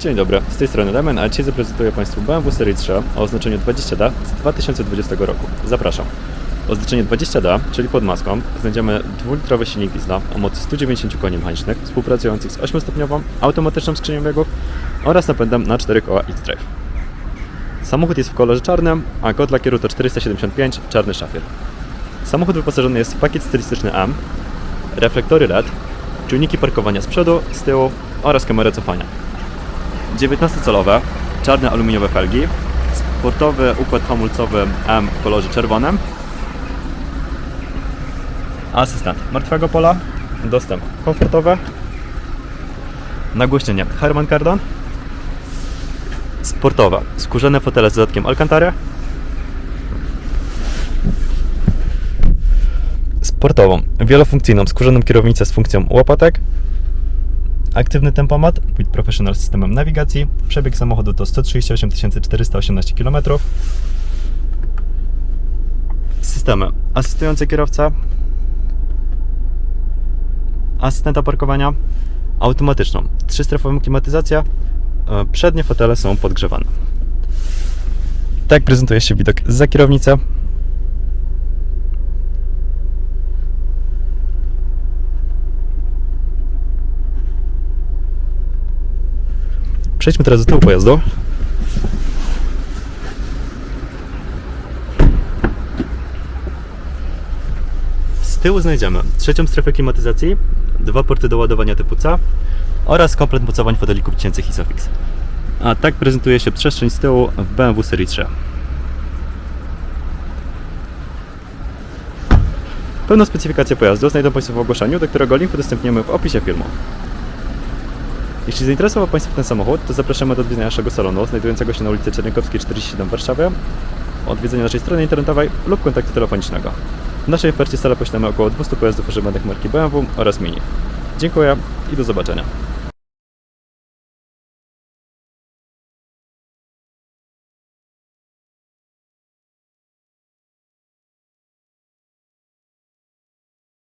Dzień dobry, z tej strony Damian, a dzisiaj zaprezentuję Państwu BMW Serii 3 o oznaczeniu 20D z 2020 roku. Zapraszam. Oznaczenie 20D, czyli pod maską, znajdziemy dwulitrowy silnik diesla o mocy 190 koni mechanicznych, współpracujących z 8-stopniową automatyczną skrzynią biegów oraz napędem na 4 koła X-Drive. Samochód jest w kolorze czarnym, a kod lakieru to 475 czarny szafir. Samochód wyposażony jest w pakiet stylistyczny M, reflektory LED, czujniki parkowania z przodu, z tyłu oraz kamerę cofania. 19-calowe, czarne aluminiowe felgi, sportowy układ hamulcowy M w kolorze czerwonym, asystent martwego pola, dostęp komfortowy, nagłośnienie Harman Kardon, sportowe, skórzane fotele z dodatkiem Alcantara, sportową, wielofunkcyjną, skórzaną kierownicę z funkcją łopatek, aktywny tempomat with professional systemem nawigacji, przebieg samochodu to 138 418 km, systemy. Asystujący kierowca, asystenta parkowania, automatyczną, trzystrefową klimatyzacja, e, przednie fotele są podgrzewane. Tak prezentuje się widok za kierownicę. Przejdźmy teraz do tyłu pojazdu. Z tyłu znajdziemy trzecią strefę klimatyzacji, dwa porty do ładowania typu C oraz komplet mocowań foteli kupięcych Isofix. A tak prezentuje się przestrzeń z tyłu w BMW Serii 3. Pełną specyfikację pojazdu znajdą Państwo w ogłoszeniu, do którego link udostępnimy w opisie filmu. Jeśli zainteresował Państwa ten samochód, to zapraszamy do odwiedzenia naszego salonu, znajdującego się na ulicy Czernkowskiej 47 w Warszawie, odwiedzenia naszej strony internetowej lub kontaktu telefonicznego. W naszej ofercie stale posiadamy około 200 pojazdów używanych marki BMW oraz Mini. Dziękuję i do zobaczenia.